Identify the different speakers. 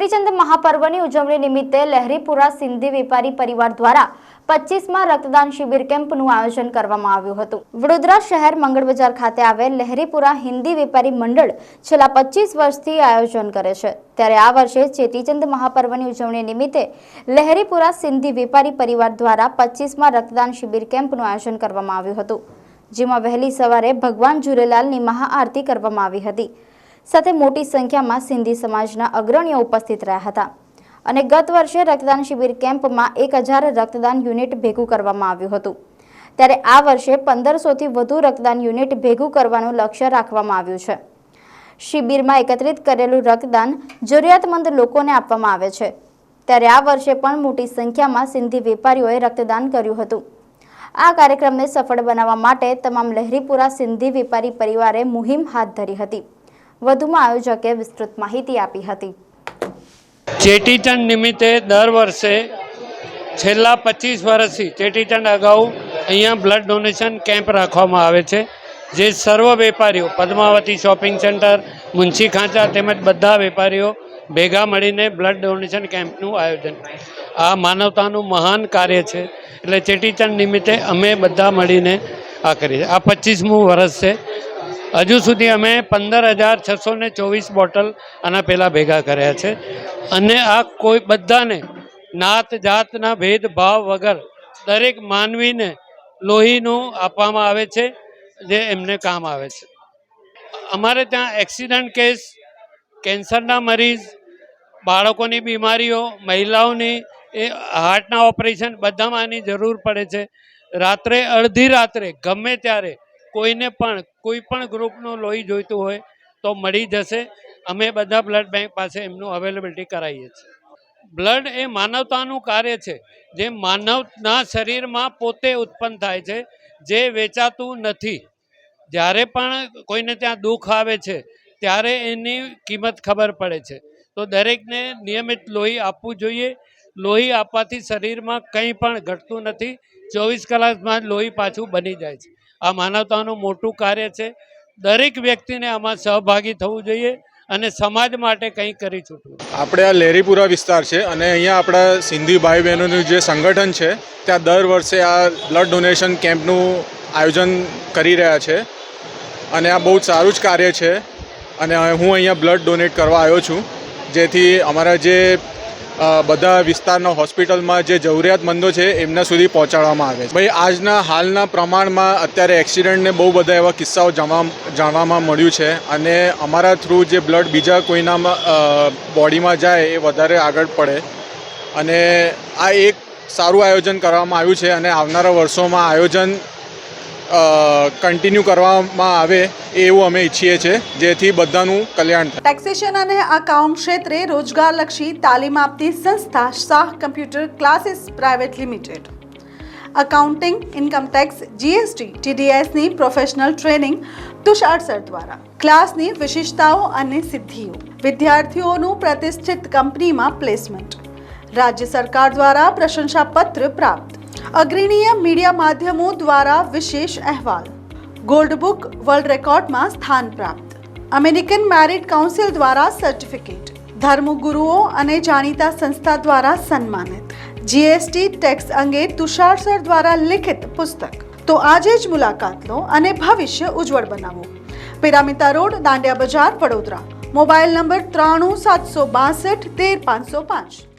Speaker 1: ચેટીચંદ મહાપર્વની ઉજવણી નિમિત્તે લહેરીપુરા સિંધી વેપારી પરિવાર દ્વારા પચીસમાં રક્તદાન શિબિર કેમ્પનું આયોજન કરવામાં આવ્યું હતું. વડોદરા શહેર મંગળ બજાર ખાતે આવેલ લહેરીપુરા હિન્દી વેપારી મંડળ છેલ્લા પચીસ વર્ષથી આયોજન કરે છે. ત્યારે આ વર્ષે ચેટીચંદ મહાપર્વની ઉજવણી નિમિત્તે લહેરીપુરા સિંધી વેપારી પરિવાર દ્વારા પચીસમાં રક્તદાન શિબિર કેમ્પનું આયોજન કરવામાં આવ્યું હતું, જેમાં વહેલી સવારે ભગવાન ઝૂલેલાલની મહાઆરતી કરવામાં આવી હતી. સાથે મોટી સંખ્યામાં સિંધી સમાજના અગ્રણીઓ ઉપસ્થિત રહ્યા હતા. અને ગત વર્ષે રક્તદાન શિબિર કેમ્પમાં એક હજાર રક્તદાન યુનિટ ભેગું કરવામાં આવ્યું હતું. ત્યારે આ વર્ષે પંદરસોથી વધુ રક્તદાન યુનિટ ભેગું કરવાનું લક્ષ્ય રાખવામાં આવ્યું છે. શિબિરમાં એકત્રિત કરેલું રક્તદાન જરૂરિયાતમંદ લોકોને આપવામાં આવે છે. ત્યારે આ વર્ષે પણ મોટી સંખ્યામાં સિંધી વેપારીઓએ રક્તદાન કર્યું હતું. આ કાર્યક્રમને સફળ બનાવવા માટે તમામ લહેરીપુરા સિંધી વેપારી પરિવારે મુહિમ હાથ ધરી હતી. વધુમાં આયોજકે વિસ્તૃત માહિતી આપી હતી.
Speaker 2: ચેટીચંડ નિમિત્તે દર વર્ષે છેલ્લા પચીસ વર્ષથી ચેટીચંડ અગાઉ અહીંયા બ્લડ ડોનેશન કેમ્પ રાખવામાં આવે છે, જે સર્વ વેપારીઓ, પદ્માવતી શોપિંગ સેન્ટર, મુનશી ખાંચા તેમજ બધા વેપારીઓ ભેગા મળીને બ્લડ ડોનેશન કેમ્પનું આયોજન. આ માનવતાનું મહાન કાર્ય છે, એટલે ચેટીચંડ નિમિત્તે અમે બધા મળીને આ કરીએ. આ પચીસમું વર્ષ છે હજુ સુધી અમે પંદર હજાર છસો ને ચોવીસ બોટલ આના પહેલાં ભેગા કર્યા છે. અને આ કોઈ બધાને નાત જાતના ભેદભાવ વગર દરેક માનવીને લોહીનું આપવામાં આવે છે, જે એમને કામ આવે છે. અમારે ત્યાં એક્સિડન્ટ કેસ, કેન્સરના મરીઝ, બાળકોની બીમારીઓ, મહિલાઓની, એ હાર્ટના ઓપરેશન બધામાં આની જરૂર પડે છે. રાત્રે અડધી રાત્રે, ગમે ત્યારે કોઈને પણ, કોઈ પણ ગ્રુપનું લોહી જોઈતું હોય તો મળી જશે. અમે બધા બ્લડ બેંક પાસે એમનું અવેલેબિલિટી કરાવીએ છીએ. બ્લડ એ માનવતાનું કાર્ય છે. જે માનવના શરીરમાં પોતે ઉત્પન્ન થાય છે, જે વેચાતું નથી. જ્યારે પણ કોઈને ત્યાં દુઃખ આવે છે, ત્યારે એની કિંમત ખબર પડે છે. તો દરેકને નિયમિત લોહી આપવું જોઈએ. લોહી આપવાથી શરીરમાં કંઈ પણ ઘટતું નથી. ચોવીસ કલાકમાં લોહી પાછું બની જાય છે. આ માનવતાનું મોટું કાર્ય છે. દરેક વ્યક્તિને આમાં સહભાગી થવું જોઈએ અને સમાજ માટે કંઈ કરી છૂટવું
Speaker 3: આપણે આ લહેરીપુરા વિસ્તાર છે અને અહીંયા આપણા સિંધી ભાઈ બહેનોનું જે સંગઠન છે, ત્યાં દર વર્ષે આ બ્લડ ડોનેશન કેમ્પનું આયોજન કરી રહ્યા છે અને આ બહુ સારું જ કાર્ય છે અને હું અહીંયા બ્લડ ડોનેટ કરવા આવ્યો છું, જેથી અમારા જે બધા વિસ્તારના હોસ્પિટલમાં જે જરૂરિયાતમંદો છે, એમના સુધી પહોંચાડવામાં આવે છે. ભાઈ, આજના હાલના પ્રમાણમાં અત્યારે એક્સિડન્ટને બહુ બધા એવા કિસ્સાઓ જાણવા, જાણવામાં મળ્યું છે અને અમારા થ્રુ જે બ્લડ બીજા કોઈનામાં બોડીમાં જાય એ વધારે આગળ પડે. અને આ એક સારું આયોજન કરવામાં આવ્યું છે અને આવનારા વર્ષોમાં આયોજન કન્ટિન્યુ કરવામાં આવે એવું અમે ઈચ્છીએ છીએ, જેથી બધાનું કલ્યાણ થાય.
Speaker 4: ટેક્સેશન અને અકાઉન્ટ ક્ષેત્રે રોજગારલક્ષી તાલીમ આપતી સંસ્થા Shah computer classes private limited accounting income tax GST ટીડીએસની professional training Tushar sir દ્વારા. ક્લાસની વિશેષતાઓ અને સિદ્ધિઓ. વિદ્યાર્થીઓનું પ્રતિષ્ઠિત કંપનીમાં પ્લેસમેન્ટ રાજ્ય સરકાર દ્વારા પ્રશંસાપત્ર પ્રાપ્ત. અગ્રણીય મીડિયા માધ્યમો દ્વારા વિશેષ અહેવાલ. ગોલ્ડ બુક વર્લ્ડ રેકોર્ડમાં સ્થાન પ્રાપ્ત. અમેરિકન મેરિટ કાઉન્સિલ દ્વારા સર્ટિફિકેટ ધર્મગુરુઓ અને જાણીતા સંસ્થા દ્વારા સન્માનિત. જીએસટી ટેક્સ અંગે તુષાર સર દ્વારા લિખિત પુસ્તક. તો આજે જ મુલાકાત લો અને ભવિષ્ય ઉજ્જવળ બનાવો. પિરામિતા રોડ, દાંડિયા બજાર, વડોદરા. મોબાઈલ નંબર ત્રાણું સાતસો બાસઠ, તેર પાંચસો પાંચ.